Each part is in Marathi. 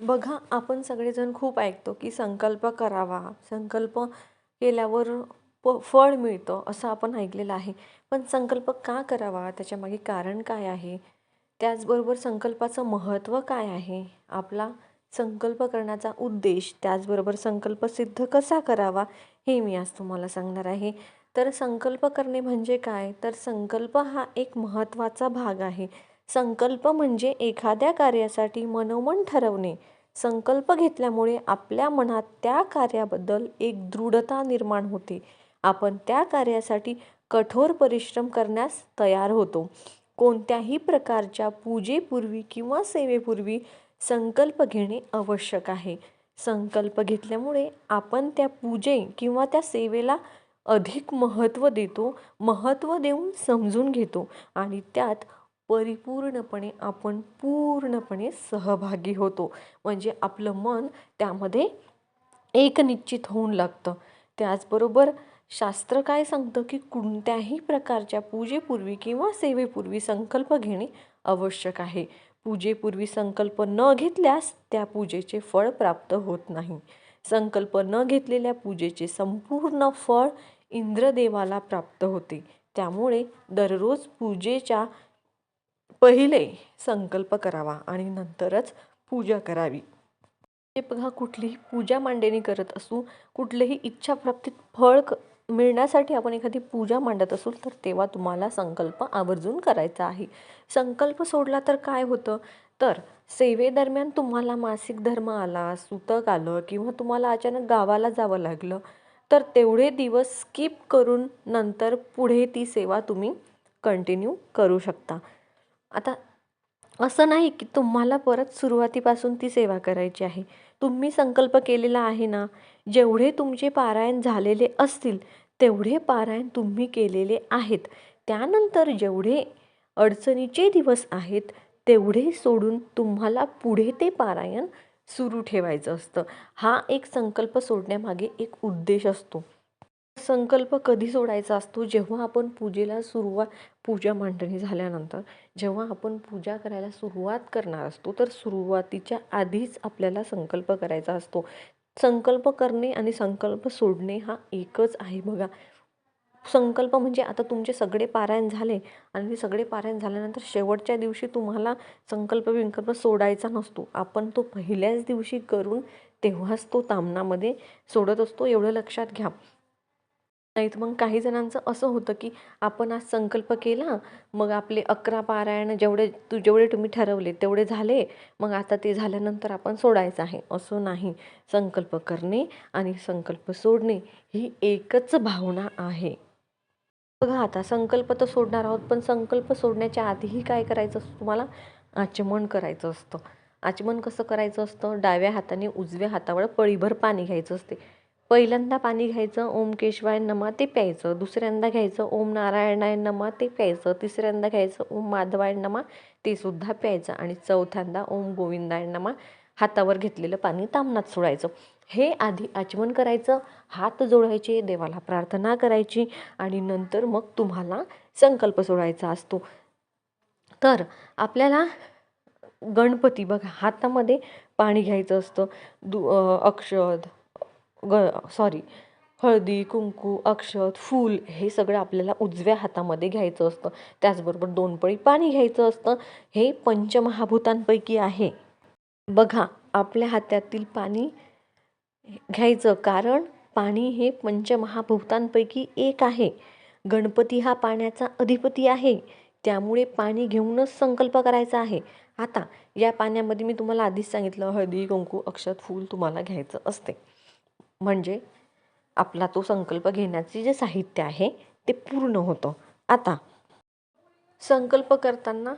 बघा आपण सगळेजण खूप ऐकतो की संकल्प करावा. संकल्प केल्यावर प फळ मिळतं असं आपण ऐकलेलं आहे. पण संकल्प का करावा? त्याच्यामागे कारण काय आहे? त्याचबरोबर संकल्पाचं महत्त्व काय आहे? आपला संकल्प करण्याचा उद्देश त्याचबरोबर संकल्प सिद्ध कसा करावा हे मी आज तुम्हाला सांगणार आहे. तर संकल्प करणे म्हणजे काय? तर संकल्प हा एक महत्त्वाचा भाग आहे. संकल्प म्हणजे एखाद्या कार्यासाठी मनोमन ठरवणे. संकल्प घेतल्यामुळे आपल्या मनात त्या कार्याबद्दल एक दृढता निर्माण होते. आपण त्या कार्यासाठी कठोर परिश्रम करण्यास तयार होतो. कोणत्याही प्रकारच्या पूजेपूर्वी किंवा सेवेपूर्वी संकल्प घेणे आवश्यक आहे. संकल्प घेतल्यामुळे आपण त्या पूजे किंवा त्या सेवेला अधिक महत्त्व देतो महत्त्व देऊन समजून घेतो आणि त्यात परिपूर्णपणे आपण पूर्णपणे सहभागी होतो. म्हणजे आपलं मन त्यामध्ये एकनिश्चित होऊन लागतं. त्याचबरोबर शास्त्र काय सांगतं की कोणत्याही प्रकारच्या पूजेपूर्वी किंवा सेवेपूर्वी संकल्प घेणे आवश्यक आहे. पूजेपूर्वी संकल्प न घेतल्यास त्या पूजेचे फळ प्राप्त होत नाही. संकल्प न घेतलेल्या पूजेचे संपूर्ण फळ इंद्रदेवाला प्राप्त होते. त्यामुळे दररोज पूजेच्या पहिले संकल्प करावा आणि नंतरच पूजा करावी. हे बघा कुठलीही पूजा मांडणी करत असू कुठलेही इच्छाप्राप्तीत फळ क मिळण्यासाठी आपण एखादी पूजा मांडत असू तर तेव्हा तुम्हाला संकल्प आवर्जून करायचा आहे. संकल्प सोडला तर काय होतं? तर सेवेदरम्यान तुम्हाला मासिक धर्म आला सुतक आलं किंवा तुम्हाला अचानक गावाला जावं लागलं तर तेवढे दिवस स्किप करून नंतर पुढे ती सेवा तुम्ही कंटिन्यू करू शकता. आता असं नाही की तुम्हाला परत सुरुवातीपासून ती सेवा करायची आहे. तुम्ही संकल्प केलेला आहे ना जेवढे तुमचे पारायण झालेले असतील तेवढे पारायण तुम्ही केलेले आहेत. त्यानंतर जेवढे अडचणीचे दिवस आहेत तेवढे सोडून तुम्हाला पुढे ते पारायण सुरू ठेवायचं असतं. हा एक संकल्प सोडण्यामागे एक उद्देश असतो. संकल्प कधी सोडायचा असतो? जेव्हा आपण पूजेला सुरुवात पूजा मांडणी झाल्यानंतर जेव्हा आपण पूजा करायला सुरुवात करणार असतो तर सुरुवातीच्या आधीच आपल्याला संकल्प करायचा असतो. संकल्प करणे आणि संकल्प सोडणे हा एकच आहे बघा. संकल्प म्हणजे आता तुमचे सगळे पारायण झाले आणि सगळे पारायण झाल्यानंतर शेवटच्या दिवशी तुम्हाला संकल्प विंकल्प सोडायचा नसतो. आपण तो पहिल्याच दिवशी करून तेव्हाच तो तामणामध्ये सोडत असतो. एवढं लक्षात घ्या. नाही तर मग काही जणांचं असं होतं की आपण आज संकल्प केला मग आपले अकरा पारायण जेवढे तू जेवढे तुम्ही ठरवले तेवढे झाले मग आता ते झाल्यानंतर आपण सोडायचं आहे. असं नाही. संकल्प करणे आणि संकल्प सोडणे ही एकच भावना आहे. बघा आता संकल्प तर सोडणार आहोत पण संकल्प सोडण्याच्या आधीही काय करायचं असतं तुम्हाला? आचमन करायचं असतं. आचमन कसं करायचं असतं? डाव्या हाताने उजव्या हातावर पळीभर पाणी घ्यायचं असते. पहिल्यांदा पाणी घ्यायचं ओम केशवाय नमा ते प्यायचं. दुसऱ्यांदा घ्यायचं ओम नारायणाय नमा ते प्यायचं. तिसऱ्यांदा घ्यायचं ओम माधवाय नमा ते सुद्धा प्यायचं. आणि चौथ्यांदा ओम गोविंदाय नमा हातावर घेतलेलं पाणी तामनात सोडायचं. हे आधी आचमन करायचं हात जोडायचे देवाला प्रार्थना करायची आणि नंतर मग तुम्हाला संकल्प सोडायचा असतो. तर आपल्याला गणपती बघा हातामध्ये पाणी घ्यायचं असतं. दु अक्षद ग सॉरी हळदी कुंकू अक्षत फूल हे सगळं आपल्याला उजव्या हातामध्ये घ्यायचं असतं. त्याचबरोबर दोन पळी पाणी घ्यायचं असतं. हे पंचमहाभूतांपैकी आहे. बघा आपल्या हातातील पाणी घ्यायचं कारण पाणी हे पंचमहाभूतांपैकी एक आहे. गणपती हा पाण्याचा अधिपती आहे. त्यामुळे पाणी घेऊनच संकल्प करायचा आहे. आता या पाण्यामध्ये मी तुम्हाला आधीच सांगितलं हळदी कुंकू अक्षत फूल तुम्हाला घ्यायचं असते. म्हणजे आपला तो संकल्प घेण्याचे जे साहित्य आहे ते पूर्ण होतं. आता संकल्प करताना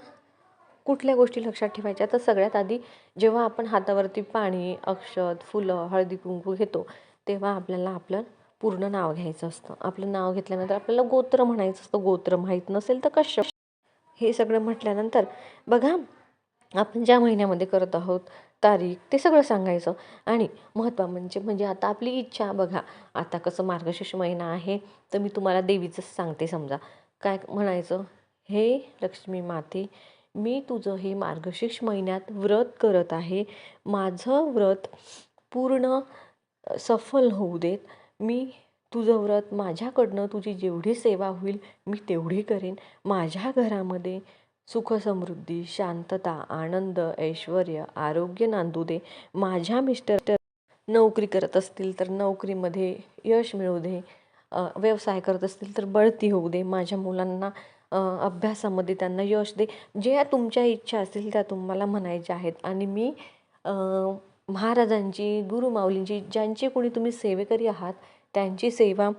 कुठल्या गोष्टी लक्षात ठेवायच्या? तर सगळ्यात आधी जेव्हा आपण हातावरती पाणी अक्षत फुलं हळदी कुंकू घेतो तेव्हा आपल्याला आपलं पूर्ण नाव घ्यायचं असतं. आपलं नाव घेतल्यानंतर आपल्याला गोत्र म्हणायचं असतं. गोत्र माहीत नसेल तर कश्यप हे सगळं म्हटल्यानंतर बघा आपण ज्या महिन्यामध्ये करत आहोत तारीख ते सगळं सांगायचं. आणि महत्त्व म्हणजे म्हणजे आता आपली इच्छा बघा आता कसं मार्गशीर्ष महिना आहे तर मी तुम्हाला देवीचंच सांगते समजा. काय म्हणायचं? हे लक्ष्मी माते मी तुझं हे मार्गशीर्ष महिन्यात व्रत करत आहे. माझं व्रत पूर्ण सफल होऊ देत. मी तुझं व्रत माझ्याकडनं तुझी जेवढी सेवा होईल मी तेवढी करेन. माझ्या घरामध्ये सुख समृद्धी शांतता आनंद ऐश्वर आरोग्य नांदू दे. माझ्या मिस्टर नोकरी करत असतील तर नोकरीमध्ये यश मिळू दे. व्यवसाय करत असतील तर बढती होऊ दे. माझ्या मुलांना अभ्यासामध्ये त्यांना यश दे. ज्या तुमच्या इच्छा असतील त्या तुम्हाला म्हणायच्या आहेत. आणि मी महाराजांची गुरुमाऊलींची ज्यांचे कोणी तुम्ही सेवेकरी आहात त्यांची सेवा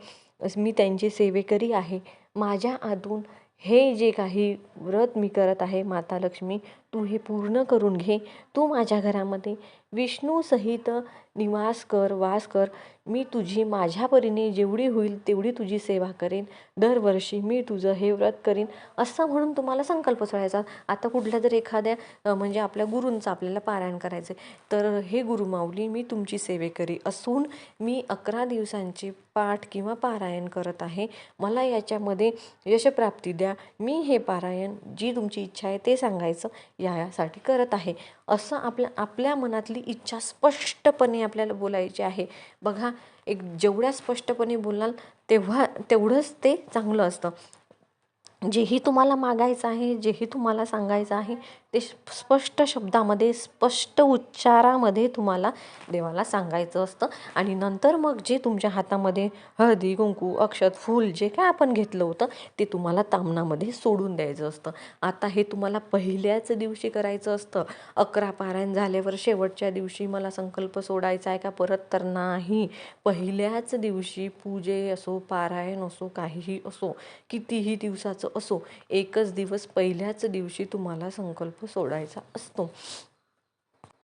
मी त्यांची सेवेकरी आहे. माझ्या आतून हे जे काही व्रत मी करत आहे माता लक्ष्मी तू हे पूर्ण करून घे. तू माझ्या घरामध्ये विष्णूसहित निवास कर वास कर. मी तुझी माझ्या परीने जेवढी होईल तेवढी तुझी सेवा करेन. दरवर्षी मी तुझं हे व्रत करीन. असं म्हणून तुम्हाला संकल्प सोडायचा. आता कुठल्या जर एखाद्या म्हणजे आपल्या गुरूंचं आपल्याला पारायण करायचं आहे तर हे गुरुमाऊली मी तुमची सेवेकरी असून मी अकरा दिवसांची पाठ किंवा पारायण करत आहे. मला याच्यामध्ये यशप्राप्ती द्या. मी हे पारायण जी तुमची इच्छा आहे ते सांगायचं यासाठी करत आहे. असं आपल्या आपल्या मनातली इच्छा स्पष्टपणे आपल्याला बोलायची आहे. बघा एक जेवढ्या स्पष्टपणे बोलाल तेव्हा तेवढंच ते चांगलं असतं. जेही तुम्हाला मागायचं आहे जेही तुम्हाला सांगायचं आहे ते स्पष्ट शब्दामध्ये स्पष्ट उच्चारामध्ये तुम्हाला देवाला सांगायचं असतं. आणि नंतर मग जे तुमच्या हातामध्ये हळदी कुंकू अक्षत फूल जे काय आपण घेतलं होतं ते तुम्हाला तामणामध्ये सोडून द्यायचं असतं. आता हे तुम्हाला पहिल्याच दिवशी करायचं असतं. अकरा पारायण झाल्यावर शेवटच्या दिवशी मला संकल्प सोडायचा आहे का? परत तर नाही. पहिल्याच दिवशी पूजे असो पारायण असो काहीही असो कितीही दिवसाचं असो एकच दिवस पहिल्याच दिवशी तुम्हाला संकल्प सोडायचा असतो.